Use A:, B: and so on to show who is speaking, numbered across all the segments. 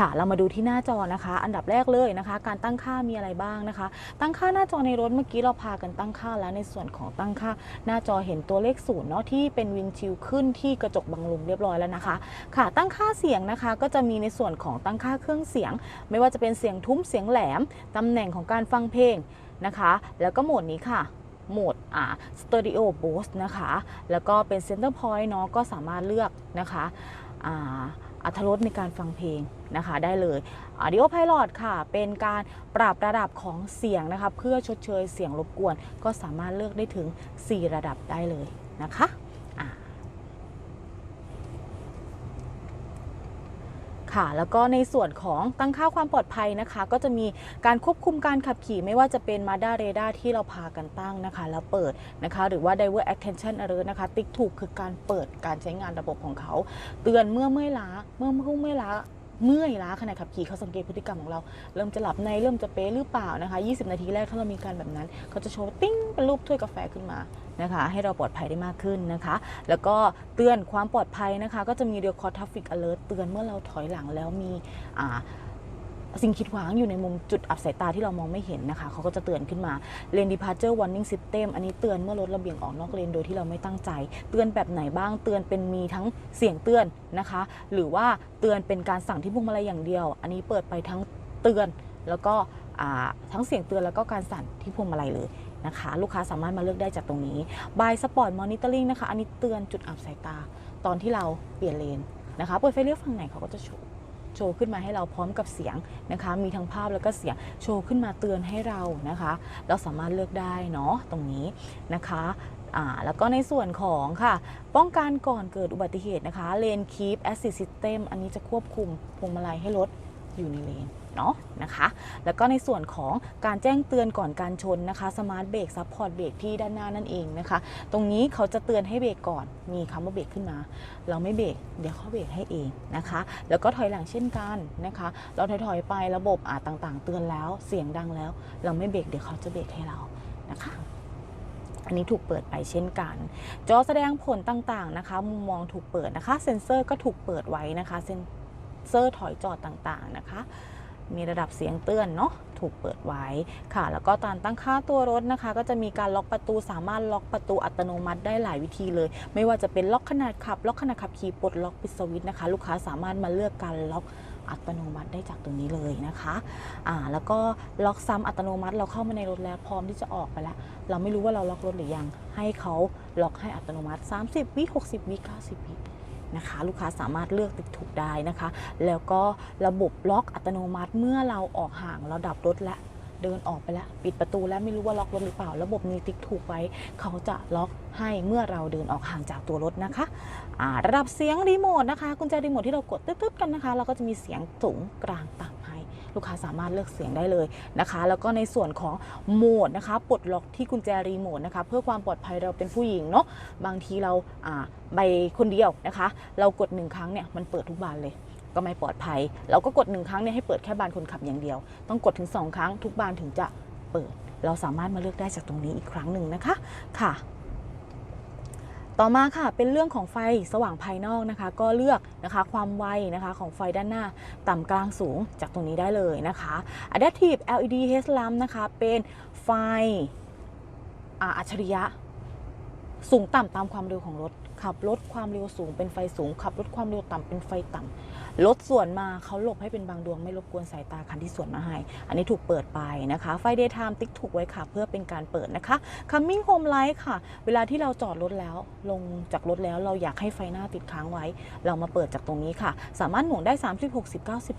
A: ค่ะ เรามาดูที่หน้าจอนะคะ อันดับแรกเลยนะคะ การตั้งค่ามีอะไรบ้างนะคะ ตั้งค่าหน้าจอในรถเมื่อกี้เราพากันตั้งค่าแล้วในส่วนของตั้งค่า หน้าจอเห็นตัวเลขศูนย์เนาะที่เป็นวินชิลขึ้นที่กระจกบังลมเรียบร้อยแล้วนะคะ ค่ะ ตั้งค่าเสียงนะคะ ก็จะมีในส่วนของตั้งค่าเครื่องเสียง ไม่ว่าจะเป็นเสียงทุ้มเสียงแหลมตำแหน่งของการฟังเพลงนะคะ แล้วก็โหมดนี้ค่ะโหมดอ่าสเตอริโอโบสนะคะ แล้วก็เป็นเซนเตอร์พอยต์เนาะก็สามารถเลือกนะคะอ่า อัตรสในการฟังเพลงนะคะได้เลย Audio Pilot ค่ะ เป็นการปรับระดับของเสียงนะคะเพื่อชดเชยเสียงรบกวน ก็สามารถเลือกได้ถึง 4 ระดับได้เลยนะคะอ่า ค่ะ แล้วก็ในส่วนของตั้งค่าความปลอดภัยนะคะ ก็จะมีการควบคุมการขับขี่ไม่ว่าจะเป็น m a d a r a d a r ที่เราพากันตั้งนะคะ แล้วเปิดนะคะ หรือว่า Diver Attention Alert นะคะ ติ๊กถูกคือการเปิดการใช้งานระบบของเขา เตือนเมื่อเมื่อยล้าเมื่อเมื่อเมื่อยล้าเมื่อยล้าขณะขับขี่เขาสังเกตพฤติกรรมของเรา เริ่มจะหลับในเริ่มจะเป๊ะหรือเปล่านะคะ 20 นาทีแรกถ้าเรามีการแบบนั้นเขาจะโชว์ติ้งเป็นรูปถ้วยกาแฟขึ้นมา นะคะ ให้เราปลอดภัยได้มากขึ้นนะคะ แล้วก็เตือนความปลอดภัยนะคะ ก็จะมีเรีย c คอร์ traffic alert เตือนเมื่อเราถอยหลังแล้วมีสิ่งขีดขวางอยู่ในมุมจุดอับสายตาที่เรามองไม่เห็นนะคะ เขาก็จะเตือนขึ้นมา Lane Departure Warning System อันนี้เตือนเมื่อรถระเบียงออกนอกเลนโดยที่เราไม่ตั้งใจ เตือนแบบไหนบ้างเตือนเป็นมีทั้งเสียงเตือนนะคะ หรือว่าเตือนเป็นการสั่งที่พวงมาลัยอย่างเดียว อันนี้เปิดไปทั้งเตือนแล้วก็ทั้งเสียงเตือนแล้วก็การสั่นที่พวงมาลัยเลย นะคะ ลูกค้าสามารถมาเลือกได้จากตรงนี้ By Sport Monitoring นะคะ อันนี้เตือนจุดอับสายตาตอนที่เราเปลี่ยนเลนนะคะ เปิดไฟเลี้ยวฝั่งไหนเขาก็จะโชว์โชว์ขึ้นมาให้เราพร้อมกับเสียงนะคะ มีทั้งภาพแล้วก็เสียงโชว์ขึ้นมาเตือนให้เรานะคะ เราสามารถเลือกได้เนาะตรงนี้นะคะอ่าแล้วก็ในส่วนของค่ะ ป้องกันก่อนเกิดอุบัติเหตุนะคะ Lane Keep Assist System อันนี้จะควบคุมพวงมาลัยให้รถอยู่ในเลน เนาะนะคะแล้วก็ในส่วนของการแจ้งเตือนก่อนการชนนะคะ Smart Brake Support Brake ที่ด้านหน้านั่นเองนะคะ ตรงนี้เขาจะเตือนให้เบรกก่อนมีคำว่าเบรกขึ้นมา เราไม่เบรกเดี๋ยวเขาเบรกให้เองนะคะ แล้วก็ถอยหลังเช่นกันนะคะ เราถอยๆไประบบอาจต่างๆ เตือนแล้วเสียงดังแล้ว เราไม่เบรกเดี๋ยวเขาจะเบรกให้เรานะคะอันนี้ถูกเปิดไปเช่นกัน จอแสดงผลต่างๆนะคะ มุมมองถูกเปิดนะคะ เซ็นเซอร์ก็ถูกเปิดไว้นะคะ เซ็นเซอร์ถอยจอดต่างๆนะคะ มีระดับเสียงเตือนเนาะถูกเปิดไว้ค่ะ แล้วก็ตอนตั้งค่าตัวรถนะคะ ก็จะมีการล็อกประตูสามารถล็อกประตูอัตโนมัติได้หลายวิธีเลย ไม่ว่าจะเป็นล็อกขนาดขับ ล็อกขนาดขับขี่ปลดล็อกปิดสวิตช์นะคะ ลูกค้าสามารถมาเลือกการล็อกอัตโนมัติได้จากตรงนี้เลยนะคะอ่าแล้วก็ล็อกซ้ำอัตโนมัติเราเข้ามาในรถแล้วพร้อมที่จะออกไปแล้ว เราไม่รู้ว่าเราล็อกรถหรือยัง ให้เขาล็อกให้อัตโนมัติ 30 วิ 60 วิ 90 วิ นะคะ ลูกค้าสามารถเลือกติดถูกได้นะคะ แล้วก็ระบบล็อกอัตโนมัติเมื่อเราออกห่างเราดับรถและเดินออกไปแล้ว ปิดประตูแล้วไม่รู้ว่าล็อกรถหรือเปล่า ระบบนี้ติ๊กถูกไว้ เขาจะล็อกให้เมื่อเราเดินออกห่างจากตัวรถนะคะระดับเสียงรีโมทนะคะกุญแจรีโมทที่เรากดตึ๊ดๆกันนะคะ เราก็จะมีเสียงสูงกลางต่ำ ลูกค้าสามารถเลือกเสียงได้เลยนะคะ แล้วก็ในส่วนของโหมดนะคะปลดล็อกที่กุญแจรีโมทนะคะเพื่อความปลอดภัยเราเป็นผู้หญิงเนาะบางทีเราอ่าไปคนเดียวนะคะ เรากดหนึ่งครั้งเนี่ยมันเปิดทุกบานเลยก็ไม่ปลอดภัย เราก็กดหนึ่งครั้งเนี่ยให้เปิดแค่บานคนขับอย่างเดียว ต้องกดถึงสองครั้งทุกบานถึงจะเปิด เราสามารถมาเลือกได้จากตรงนี้อีกครั้งหนึ่งนะคะค่ะ ต่อมาค่ะเป็นเรื่องของไฟสว่างภายนอกนะคะ ก็เลือกนะคะความไวนะคะของไฟด้านหน้าต่ำกลางสูงจากตรงนี้ได้เลยนะคะ Adaptive LED headlamp นะคะเป็นไฟอัจฉริยะ สูงต่ำตามความเร็วของรถ ขับรถความเร็วสูงเป็นไฟสูง ขับรถความเร็วต่ำเป็นไฟต่ำรถสวนมาเขาหลบให้เป็นบางดวงไม่รบกวนสายตาคันที่สวนมาให้ อันนี้ถูกเปิดไปนะคะ ไฟ daytime ติ๊กถูกไว้ค่ะ เพื่อเป็นการเปิดนะคะ coming home light ค่ะ เวลาที่เราจอดรถแล้วลงจากรถแล้วเราอยากให้ไฟหน้าติดค้างไว้ เรามาเปิดจากตรงนี้ค่ะ สามารถหน่วงได้ 30 60 90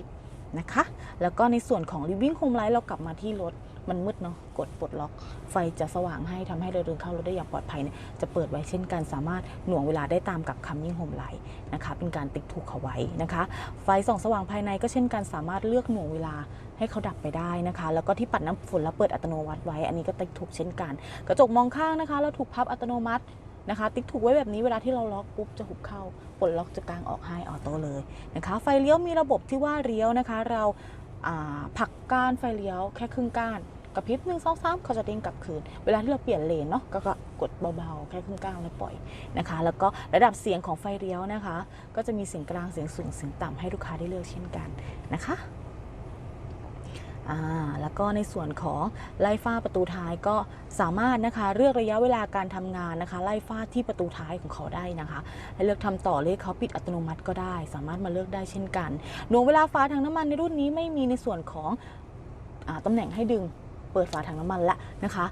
A: 120 นะคะ แล้วก็ในส่วนของ living home light เรากลับมาที่รถ มันมืดเนาะกดปลดล็อก ไฟจะสว่างให้ทำให้เราเดินเข้ารถได้อย่างปลอดภัยเนี่ยจะเปิดไว้เช่นกันสามารถหน่วงเวลาได้ตามกับ coming home light นะคะเป็นการติ๊กถูกเขาไว้นะคะ ไฟส่องสว่างภายในก็เช่นกันสามารถเลือกหน่วงเวลาให้เขาดับไปได้นะคะ แล้วก็ที่ปัดน้ำฝนแล้วเปิดอัตโนมัติไว้ อันนี้ก็ติ๊กถูกเช่นกัน กระจกมองข้างนะคะ เราถูกพับอัตโนมัตินะคะ ติ๊กถูกไว้แบบนี้เวลาที่เราล็อกปุ๊บจะหุบเข้าปลดล็อกจะกลางออกให้ออโต้เลยนะคะ ไฟเลี้ยวมีระบบที่ว่าเลี้ยวนะคะ เรา ผักก้านไฟเลี้ยวแค่ครึ่งก้านกระพริบหนึ่งสองสามเขาจะเด้งกลับคืน เวลาที่เราเปลี่ยนเลนเนาะก็ก็กดเบาๆ แค่ครึ่งกลางแล้วปล่อยนะคะ แล้วก็ระดับเสียงของไฟเลี้ยวนะคะ ก็จะมีเสียงกลางเสียงสูงเสียงต่ำให้ลูกค้าได้เลือกเช่นกันนะคะ แล้วก็ในส่วนของไล่ฝ้าประตูท้ายก็สามารถนะคะเลือกระยะเวลาการทำงานนะคะ ไล่ฝ้าที่ประตูท้ายของเขาได้นะคะให้เลือกทำต่อเลยเขาปิดอัตโนมัติก็ได้ สามารถมาเลือกได้เช่นกันหน่วงเวลาฟ้าถังน้ำมันในรุ่นนี้ไม่มีในส่วนของอาตำแหน่งให้ดึงเปิดฝาถังน้ำมันละนะคะ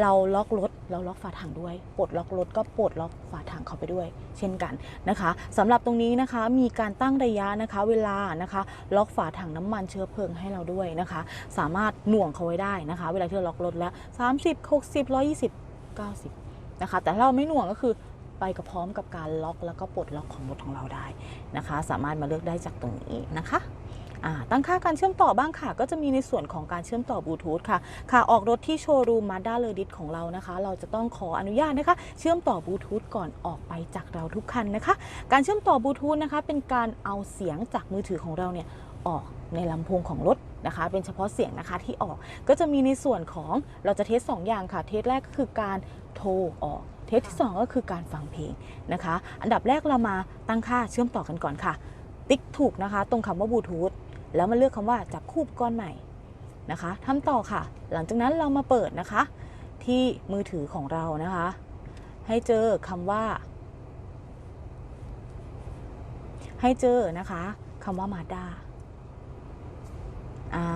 A: เราล็อกรถ เราล็อกฝาถังด้วย ปลดล็อกรถก็ปลดล็อกฝาถังเขาไปด้วย เช่นกันนะคะสำหรับตรงนี้นะคะมีการตั้งระยะนะคะ เวลานะคะ ล็อกฝาถังน้ำมันเชื้อเพลิงให้เราด้วยนะคะ สามารถหน่วงเขาไว้ได้นะคะ เวลาที่เราล็อกรถแล้ว 30 60 120 90 นะคะ แต่ถ้าเราไม่หน่วงก็คือไปกับพร้อมกับการล็อกแล้วก็ปลดล็อกของรถของเราได้นะคะ สามารถมาเลือกได้จากตรงนี้นะคะ ตั้งค่าการเชื่อมต่อบ้างค่ะ ก็จะมีในส่วนของการเชื่อมต่อบลูทูธค่ะค่ะออกรถที่โชว์รูมมาด้าเลอดิสของเรานะคะ เราจะต้องขออนุญาตนะคะ เชื่อมต่อบลูทูธก่อนออกไปจากเราทุกคันนะคะ การเชื่อมต่อบลูทูธนะคะ เป็นการเอาเสียงจากมือถือของเราเนี่ยออกในลำโพงของรถนะคะ เป็นเฉพาะเสียงนะคะที่ออกก็จะมีในส่วนของเราจะเทสสองอย่างค่ะ เทสแรกก็คือการโทรออก เทสที่สองก็คือการฟังเพลงนะคะ อันดับแรกเรามาตั้งค่าเชื่อมต่อกันก่อนค่ะ ติ๊กถูกนะคะ ตรงคำว่าบลูทูธ แล้วมาเลือกคำว่าจับคู่อุปก้อนใหม่นะคะทำต่อค่ะ หลังจากนั้นเรามาเปิดนะคะ ที่มือถือของเรานะคะ ให้เจอคำว่า ให้เจอนะคะคำว่ามาด้าอ่า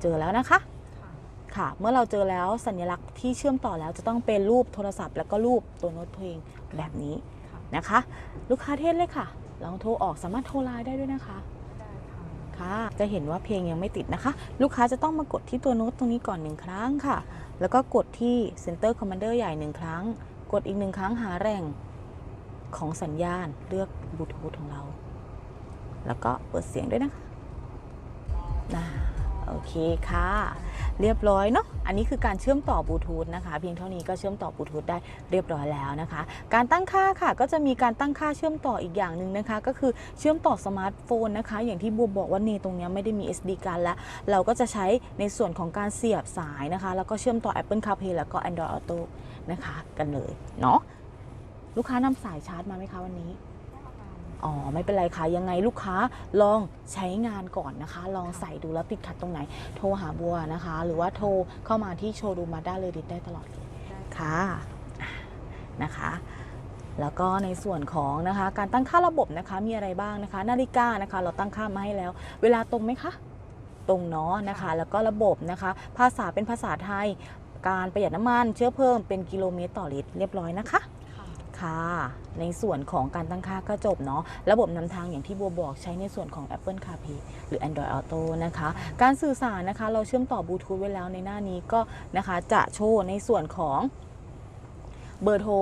A: เจอแล้วนะคะค่ะ เมื่อเราเจอแล้วสัญลักษณ์ที่เชื่อมต่อแล้วจะต้องเป็นรูปโทรศัพท์ แล้วก็รูปตัวโน้ตเพลงแบบนี้นะคะ ลูกค้าเทศเลยค่ะลองโทรออกสามารถโทรไลน์ได้ด้วยนะคะ
B: ค่ะ
A: จะเห็นว่าเพลงยังไม่ติดนะคะ ลูกค้าจะต้องมากดที่ตัวโน้ตตรงนี้ก่อนหนึ่งครั้งค่ะ แล้วก็กดที่ Center Commander ใหญ่หนึ่งครั้ง กดอีกหนึ่งครั้งหาแรงของสัญญาณเลือกบลูทูธของเรา แล้วก็เปิดเสียงด้วยนะคะน่า โอเคค่ะ เรียบร้อยเนาะอันนี้คือการเชื่อมต่อบลูทูธนะคะ เพียงเท่านี้ก็เชื่อมต่อบลูทูธได้เรียบร้อยแล้วนะคะ การตั้งค่าค่ะก็จะมีการตั้งค่าเชื่อมต่ออีกอย่างหนึ่งนะคะ ก็คือเชื่อมต่อสมาร์ทโฟนนะคะ อย่างที่บัวบอกว่าเนตรงนี้ไม่ได้มี SD การแล้ว เราก็จะใช้ในส่วนของการเสียบสายนะคะ แล้วก็เชื่อมต่อ Apple CarPlay แล้วก็ Android Auto นะคะ กันเลยเนาะลูกค้านำสายชาร์จมาไหมคะวันนี้ อ๋อไม่เป็นไรค่ะยังไงลูกค้าลองใช้งานก่อนนะคะ ลองใส่ดูแล้วติดขัดตรงไหน โทรหาบัวนะคะ หรือว่าโทรเข้ามาที่โชว์รูมมาด้าเลยดิได้ตลอดเลย
B: ได้
A: ค่ะอะนะคะแล้วก็ในส่วนของนะคะการตั้งค่าระบบนะคะมีอะไรบ้างนะคะ นาฬิกานะคะ เราตั้งค่ามาให้แล้ว เวลาตรงไหมคะ ตรงเนาะนะคะ แล้วก็ระบบนะคะ ภาษาเป็นภาษาไทย การประหยัดน้ำมันเชื้อเพลิงเป็นกิโลเมตรต่อลิตรเรียบร้อยนะคะ
B: ค่ะ
A: ค่ะในส่วนของการตั้งค่าก็จบเนาะระบบนำทางอย่างที่บัวบอกใช้ในส่วนของ Apple CarPlay หรือ Android Auto นะคะ การสื่อสารนะคะ เราเชื่อมต่อบลูทูธไว้แล้วในหน้านี้ก็นะคะจะโชว์ในส่วนของเบอร์โทร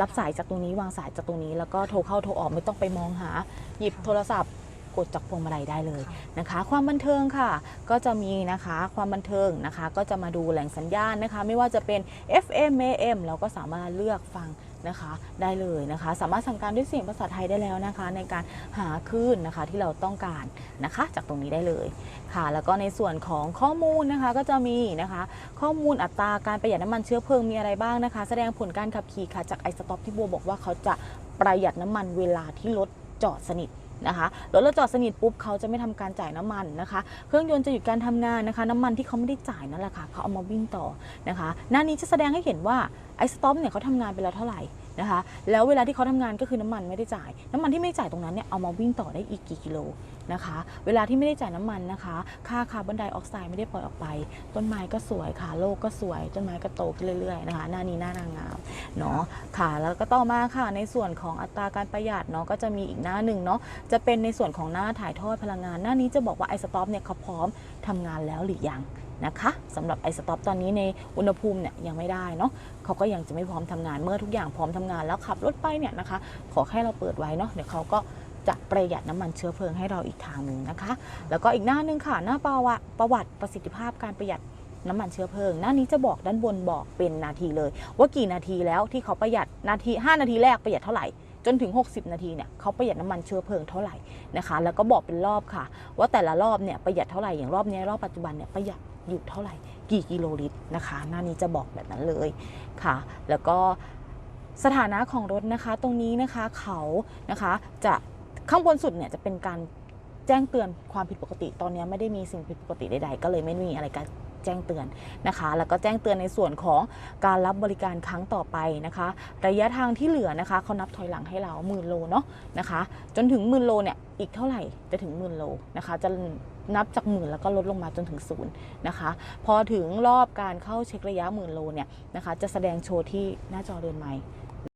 A: รับสายจากตรงนี้วางสายจากตรงนี้ แล้วก็โทรเข้าโทรออกไม่ต้องไปมองหา หยิบโทรศัพท์กดจากพวงมาลัยได้เลย
B: ค่ะ
A: นะคะ ความบันเทิงค่ะ ก็จะมีนะคะความบันเทิงนะคะ ก็จะมาดูแหล่งสัญญาณนะคะ ไม่ว่าจะเป็น FM AM เราก็สามารถเลือกฟัง นะคะได้เลยนะคะ สามารถสั่งการด้วยเสียงภาษาไทยได้แล้วนะคะ ในการหาคลื่นนะคะที่เราต้องการนะคะ จากตรงนี้ได้เลยค่ะ แล้วก็ในส่วนของข้อมูลนะคะก็จะมีนะคะ ข้อมูลอัตราการประหยัดน้ำมันเชื้อเพลิงมีอะไรบ้างนะคะ แสดงผลการขับขี่ค่ะจากไอสต็อปที่บัวบอกว่าเขาจะประหยัดน้ำมันเวลาที่รถจอดสนิท นะคะรถเราจอดสนิทปุ๊บเขาจะไม่ทำการจ่ายน้ำมันนะคะ เครื่องยนต์จะหยุดการทำงานนะคะน้ำมันที่เขาไม่ได้จ่ายนั่นแหละค่ะเขาเอามาวิ่งต่อนะคะ หน้านี้จะแสดงให้เห็นว่าไอ้สต็อปเนี่ยเขาทำงานไปแล้วเท่าไหร่ นะคะ แล้วเวลาที่เขาทำงานก็คือน้ำมันไม่ได้จ่าย น้ำมันที่ไม่ได้จ่ายตรงนั้นเนี่ยเอามาวิ่งต่อได้อีกกี่กิโลนะคะ เวลาที่ไม่ได้จ่ายน้ำมันนะคะ ค่าคาร์บอนไดออกไซด์ไม่ได้ปล่อยออกไป ต้นไม้ก็สวยค่ะโลกก็สวย ต้นไม้ก็โตขึ้นเรื่อยๆนะคะ หน้านี้หน้านางงามเนาะค่ะแล้วก็ต่อมาค่ะในส่วนของอัตราการประหยัดเนาะก็จะมีอีกหน้าหนึ่งเนาะจะเป็นในส่วนของหน้าถ่ายทอดพลังงาน หน้านี้จะบอกว่าไอสต็อปเนี่ยเขาพร้อมทำงานแล้วหรือยัง นะคะสำหรับไอสต็อปตอนนี้ในอุณหภูมิเนี่ยยังไม่ได้เนาะเขาก็ยังจะไม่พร้อมทำงานเมื่อทุกอย่างพร้อมทำงานแล้วขับรถไปเนี่ยนะคะ ขอแค่เราเปิดไว้เนาะเดี๋ยวเขาก็จะประหยัดน้ำมันเชื้อเพลิงให้เราอีกทางหนึ่งนะคะ แล้วก็อีกหน้าหนึ่งค่ะ หน้าประวัติประวัติประสิทธิภาพการประหยัดน้ำมันเชื้อเพลิง หน้านี้จะบอกด้านบนบอกเป็นนาทีเลย ว่ากี่นาทีแล้วที่เขาประหยัดนาที 5 นาทีแรกประหยัดเท่าไหร่จนถึง 60 นาทีเนี่ยเขาประหยัดน้ำมันเชื้อเพลิงเท่าไหร่นะคะ แล้วก็บอกเป็นรอบค่ะ ว่าแต่ละรอบเนี่ยประหยัดเท่าไหร่อย่างรอบนี้รอบปัจจุบันเนี่ยประหยัด อยู่เท่าไหร่ กี่กิโลลิตรนะคะ หน้านี้จะบอกแบบนั้นเลยค่ะ แล้วก็สถานะของรถนะคะตรงนี้นะคะเขานะคะจะข้างบนสุดเนี่ยจะเป็นการแจ้งเตือนความผิดปกติ ตอนนี้ไม่ได้มีสิ่งผิดปกติใดๆ ก็เลยไม่มีอะไรการแจ้งเตือนนะคะ แล้วก็แจ้งเตือนในส่วนของการรับบริการครั้งต่อไปนะคะ ระยะทางที่เหลือนะคะเขานับถอยหลังให้เราหมื่นโลเนาะนะคะ จนถึงหมื่นโลเนี่ยอีกเท่าไหร่จะถึงหมื่นโลนะคะ จะ นับจากหมื่นแล้วก็ลดลงมาจนถึงศูนย์นะคะ พอถึงรอบการเข้าเช็คระยะหมื่นโลเนี่ยนะคะ จะแสดงโชว์ที่หน้าจอเรือนไม้